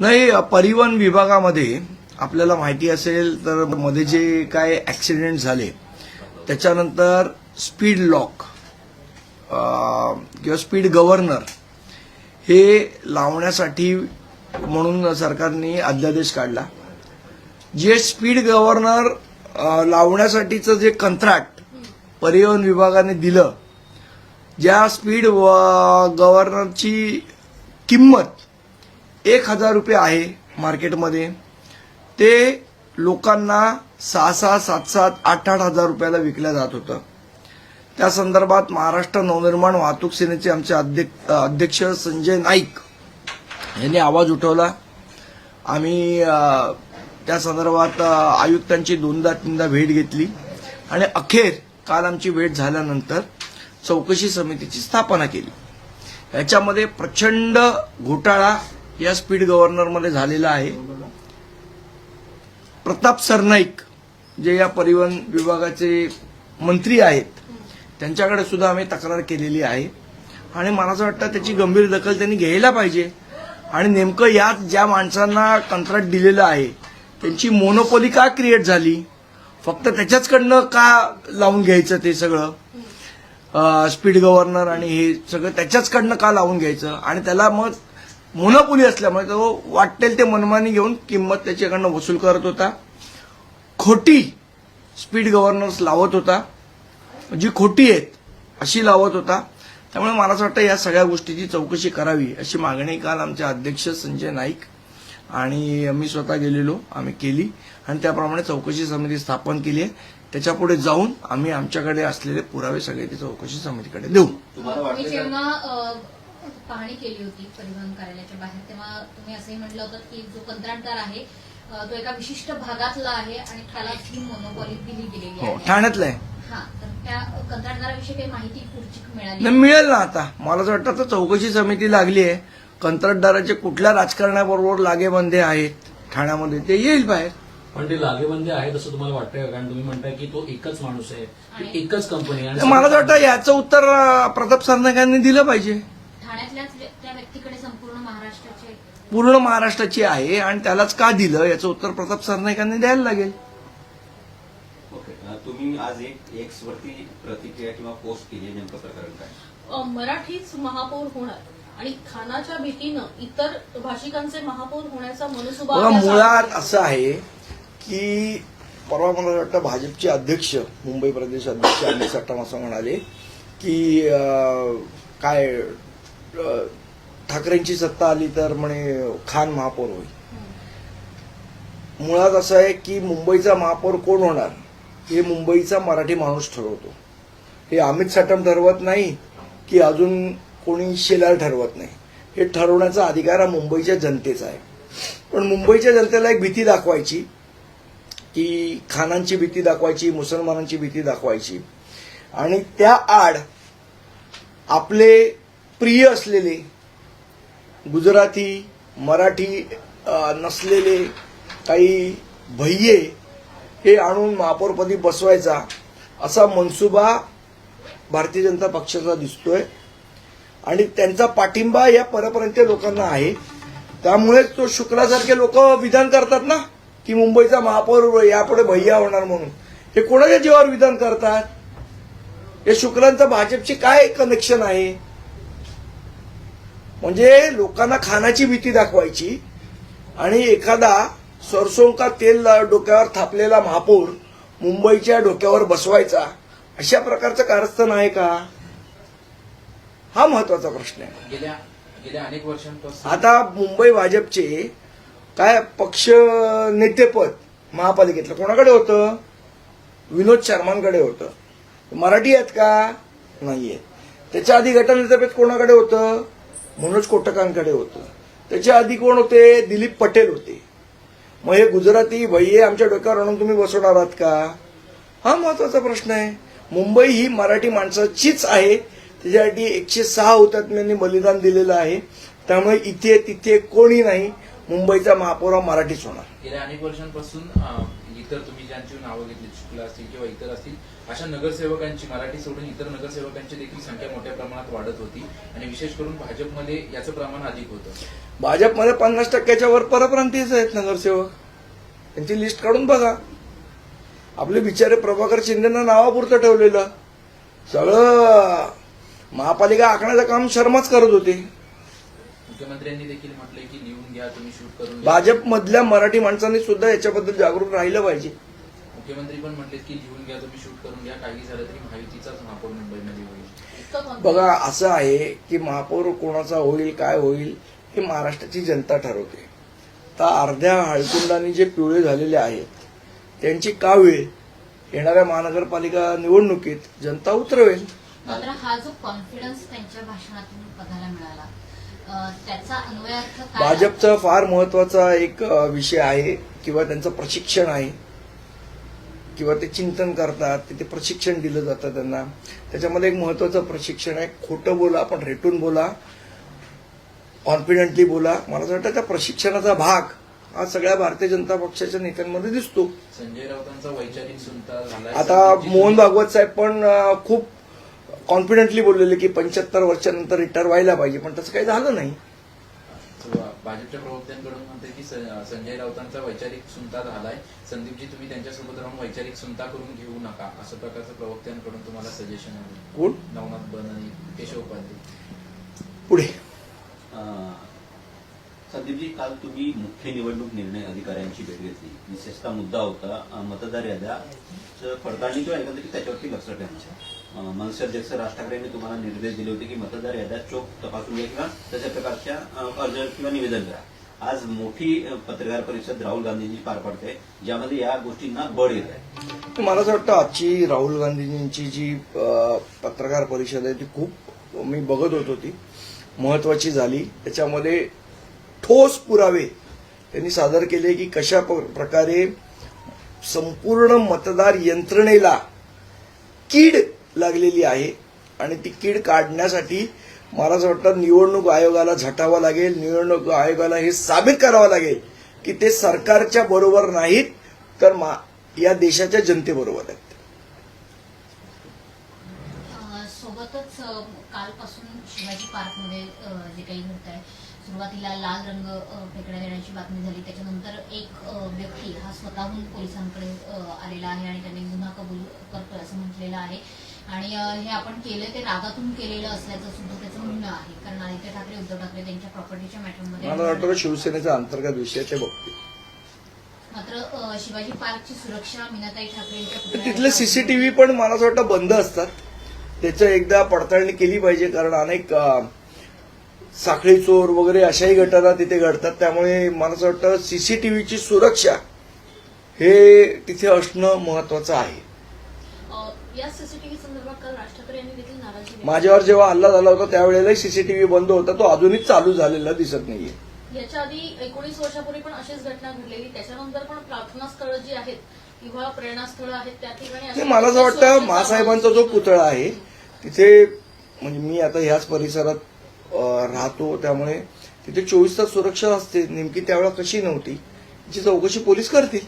नाही परिवहन विभागामध्ये आपल्याला माहिती असेल तर मध्ये जे काय ऍक्सिडेंट झाले त्याच्यानंतर स्पीड लॉक किंवा स्पीड गव्हर्नर हे लावण्यासाठी म्हणून सरकारने अध्यादेश काढला. जे स्पीड गव्हर्नर लावण्यासाठीचं जे कंत्राट परिवहन विभागाने दिलं ज्या स्पीड गव्हर्नरची किंमत एक हजार रुपये आहे मार्केटमध्ये. ते लोकांना सहा सहा सात सात आठ आठ हजार रुपयाला विकलं जात होतं. त्या संदर्भात महाराष्ट्र नवनिर्माण वाहतूक सेनेचे आमचे अध्यक्ष अध्यक्ष संजय नाईक यांनी आवाज उठवला. आम्ही त्या संदर्भात आयुक्तांची दोनदा तीनदा भेट घेतली. आणि अखेर काल आमची भेट झाल्यानंतर चौकशी समितीची स्थापना केली. याच्यामध्ये प्रचंड घोटाळा या स्पीड गव्हर्नरमध्ये झालेला आहे. प्रताप सरनाईक जे या परिवहन विभागाचे मंत्री आहेत त्यांच्याकडे सुद्धा आम्ही तक्रार केलेली आहे. आणि मला असं वाटतं त्याची गंभीर दखल त्यांनी घ्यायला पाहिजे. आणि नेमकं यात ज्या माणसांना कंत्राट दिलेलं आहे त्यांची मोनोपोली का क्रिएट झाली? फक्त त्याच्याचकडनं का लावून घ्यायचं ते सगळं? स्पीड गव्हर्नर आणि हे सगळं त्याच्याचकडनं का लावून घ्यायचं? आणि त्याला मग मोनोपोली असल्यामुळे तो वाटेल ते मनमानी घेऊन किंमत त्याच्याकडनं वसूल करत होता. खोटी स्पीड गव्हर्नर्स लावत होता. जी खोटी आहेत अशी लावत होता. त्यामुळे मला असं वाटतं या सगळ्या गोष्टीची चौकशी करावी अशी मागणी काल आमचे अध्यक्ष संजय नाईक आणि मी स्वतः गेलेलो आम्ही केली. आणि त्याप्रमाणे चौकशी समिती स्थापन केली आहे. त्याच्यापुढे जाऊन आम्ही आमच्याकडे असलेले पुरावे सगळे ते चौकशी समितीकडे देऊ. पाहणी केली होती परिवहन कार्यालयाच्या बाहेर तेव्हा तुम्ही असंही म्हटलं होतं की जो कंत्राटदार आहे तो एका विशिष्ट भागातला आहे आणि त्याला ही मोनोपॉली दिली गेलेली हो आहे. ठाण्यातलं आहे. हा तर त्या कंत्राटदाराविषयी काही माहिती पुढची मिळाली? नाही मिळेल ना आता. मला असं वाटतं आता चौकशी समिती लागली आहे. कंत्राटदाराचे कुठल्या राजकारणाबरोबर लागेबंधे आहेत ठाण्यामध्ये ते येईल बाहेर. पण ते लागेबंदी आहेत असं तुम्हाला वाटतंय का? कारण तुम्ही म्हणताय की तो एकच माणूस आहे ती एकच कंपनी आहे तर मला असं वाटतं याचं उत्तर अं, प्रताप सरनाईकांनी दिलं पाहिजे. ठाण्यातल्याच व्य- त्या व्यक्तीकडे संपूर्ण महाराष्ट्राचे पूर्ण महाराष्ट्राची आहे आणि त्यालाच का दिलं? याचं उत्तर प्रताप सरनाईकांनी द्यायला लागेल. तुम्ही आज एक एक्स वरती प्रतिक्रिया किंवा पोस्ट केली नेमकं प्रकरण काय? मराठीच महापौर होणार आणि खानाच्या भीतीनं इतर भाषिकांचे महापौर होण्याचा मनसुबा मुळात. असं आहे की परवा मला वाटतं भाजपचे अध्यक्ष मुंबई प्रदेश अध्यक्ष अमित सट्टाम असं म्हणाले की काय ठाकरेंची सत्ता आली तर म्हणे खान महापौर होईल. मुळात असं आहे की मुंबईचा महापौर कोण होणार? हे मुंबईचा मराठी माणूस ठरवतो. हे अमित साटम ठरवत नाही की अजून कोणी शेलार ठरवत नाही. हे ठरवण्याचा अधिकार हा मुंबईच्या जनतेचा आहे. पण मुंबईच्या जनतेला एक भीती दाखवायची की खानांची भीती दाखवायची मुसलमानांची भीती दाखवायची. आणि त्या आड आपले प्रिय असलेले गुजराती मराठी नसलेले काही भय्ये हे आणून महापौरपदी बसवायचा असा मनसुबा भारतीय जनता पक्षाचा दिसतोय. आणि त्यांचा पाठिंबा या परप्रांतीय लोकांना आहे. त्यामुळेच तो शुक्रासारखे लोक विधान करतात ना की मुंबईचा महापौर यापुढे भैया होणार म्हणून. हे कोणाच्या जीवावर विधान करतात? हे शुक्रांचं भाजपशी काय कनेक्शन आहे? म्हणजे लोकांना खानाची भीती दाखवायची आणि एखादा सरसों का तेल डोक्यावर थापलेला महापौर मुंबईच्या डोक्यावर बसवायचा अशा प्रकारचं कारस्थान आहे का? हा महत्त्वाचा प्रश्न आहे. गेल्या गेल्या अनेक वर्षांपासून आता मुंबई भाजपचे काय पक्ष नेतेपद महापालिकेतलं कोणाकडे होतं? विनोद शर्मांकडे होतं. मराठी आहेत का? नाहीये त्याच्या आधी गटनेतेपद कोणाकडे होतं? मनोज कोटकांकडे होतं. त्याच्या आधी कोण होते? दिलीप पटेल होते. मग हे गुजराती भैये आमच्या डोक्यावर आणून तुम्ही बसवणार आहात का? हा महत्त्वाचा प्रश्न आहे. मुंबई ही मराठी माणसाचीच आहे. त्याच्यासाठी एकशे सहा हुतात्म्यांनी बलिदान दिलेलं आहे. त्यामुळे इथे तिथे कोणी नाही. मुंबईचा महापौर हा मराठीच होणार. गेल्या अनेक वर्षांपासून इतर तुम्ही ज्यांची नावं घेतली शुक्ला असतील किंवा इतर असतील अशा नगरसेवकांची मराठी सोडून इतर नगरसेवकांची देखील संख्या मोठ्या प्रमाणात वाढत होती. आणि विशेष करून भाजपमध्ये याचं प्रमाण अधिक होतं. भाजपमध्ये पन्नास टक्क्याच्या वर परप्रांतीयच आहेत नगरसेवक. त्यांची लिस्ट काढून बघा. आपले बिचारे प्रभाकर शिंदेना नावापुरतं ठेवलेलं. सगळं महापालिका आखण्याचं काम शर्माच करत होते. मुख्यमंत्र्यांनी देखील म्हटलंय की घ्या तुम्ही शूट करून घ्या. भाजपमधल्या मराठी माणसांनी सुद्धा याच्याबद्दल जागरूक राहिलं पाहिजे. मुख्यमंत्री पण म्हटलेत की लिहून घ्या तुम्ही शूट करून घ्या. काही झालं तरी महायुतीचाच महापौर मुंबईमध्ये होईल. बघा असं आहे की महापौर कोणाचा होईल काय होईल हे महाराष्ट्राची जनता ठरवते. तर अर्ध्या हळकुंडाने जे पिवळे झालेले आहेत त्यांची का वेळ? येणाऱ्या महानगरपालिका निवडणुकीत जनता उतरवेल. मात्र हा जो कॉन्फिडन्स त्यांच्या भाषणातून बघायला मिळाला भाजपचा फार महत्त्वाचा एक विषय आहे किंवा त्यांचं प्रशिक्षण आहे. किंवा ते चिंतन करतात तिथे प्रशिक्षण दिलं जातं त्यांना. त्याच्यामध्ये एक महत्वाचं प्रशिक्षण आहे. खोटं बोला पण रेटून बोला. कॉन्फिडेंटली बोला. मला असं वाटतं त्या प्रशिक्षणाचा भाग हा सगळ्या भारतीय जनता पक्षाच्या नेत्यांमध्ये दिसतो. संजय राऊतांचा वैचारिक आता मोहन भागवत साहेब पण खूप कॉन्फिडेंटली बोललेले की पंच्याहत्तर वर्षानंतर रिटायर व्हायला पाहिजे पण तसं काही झालं नाही. भाजपच्या प्रवक्त्यांकडून म्हणते की संजय राऊतांचा वैचारिक सुनता झालाय. संदीपजी तुम्ही त्यांच्यासोबत राहून वैचारिक सुनता करून घेऊ नका असं प्रकारचं प्रवक्त्यांकडून तुम्हाला सजेशन आहे कोण? नवनाथ बन आणि केशव उपाध्ये. पुढे. संदीपजी काल तुम्ही मुख्य निवडणूक निर्णय अधिकाऱ्यांची भेट घेतली. विशेषतः मुद्दा होता मतदार याद्याचं पडताळणी किंवा एकंदरीत त्याच्यावरती लक्ष ठेवण्याचा अं, मनसे अध्यक्ष राज ठाकरेंनी तुम्हाला निर्देश दिले होते की मतदार याद्यात चोख तपासून घ्या किंवा तशा प्रकारच्या अर्ज किंवा निवेदन करा. आज मोठी पत्रकार परिषद राहुल गांधींची पार पडते ज्यामध्ये या गोष्टींना बळ येत आहे. मला असं वाटतं आजची राहुल गांधीजींची जी पत्रकार परिषद आहे ती खूप मी बघत होतो ती महत्वाची झाली. त्याच्यामध्ये ठोस पुरावे त्यांनी सादर केले की कशा प- प्रकारे संपूर्ण मतदार यंत्रणेला कीड लागलेली आहे. आणि ती कीड काढण्यासाठी मला असं वाटतं निवडणूक आयोगाला झटावं लागेल. निवडणूक आयोगाला हे साबित करावं लागेल की ते सरकारच्या बरोबर नाहीत तर मा- या देशाच्या जनतेबरोबर आहेत. सोबतच कालपासून शिवाजी पार्कमध्ये जे काही घडत आहे सुरुवातीला लाल रंग फेकण्यात येण्याची बातमी झाली. त्याच्यानंतर एक व्यक्ती हा स्वतःहून पोलिसांकडे आलेला आहे आणि त्यांनी गुन्हा कबूल करतोय असं म्हटलेलं आहे. आणि हे आपण केलं ते रागातून केलेलं असल्याचं सुद्धा त्याचं म्हणणं आहे. कारण आदित्य ठाकरे उद्धव ठाकरे त्यांच्या प्रॉपर्टीच्या मॅटरमध्ये मला वाटतं शिवसेनेचा अंतर्गत विषय ते बघते मात्र शिवाजी पार्कची सुरक्षा मीनाताई ठाकरे यांच्या तिथले सीसीटीव्ही पण मला असं वाटतं बंद असतात. त्याचं एकदा पडताळणी केली पाहिजे कारण अनेक साखळी चोर वगैरे अशाही घटना तिथे घडतात. त्यामुळे मला असं वाटतं सीसीटीव्हीची सुरक्षा हे तिथे असणं महत्वाचं आहे. या सीसीटीव्ही संदर्भात काल राज ठाकरे यांनी देखील नाराजी व्यक्त माझ्यावर जेव्हा हल्ला झाला होता त्यावेळेला सीसीटीव्ही बंद होता. तो अजूनही चालू झालेला दिसत नाहीये. केली. याच्या आधी एकोणीस वर्षापूर्वी पण अशीच घटना घडलेली. त्याच्यानंतर पण प्रार्थना स्थळं जी आहेत किंवा प्रेरणास्थळं आहेत त्या ठिकाणी नाही, मला असं वाटतं मासाहेबांचा जो पुतळा आहे तिथे म्हणजे मी आता ह्याच परिसरात अं, राहतो. त्यामुळे तिथे चोवीस तास सुरक्षा असते. नेमकी त्यावेळेला कशी नव्हती? याची चौकशी पोलीस करतील?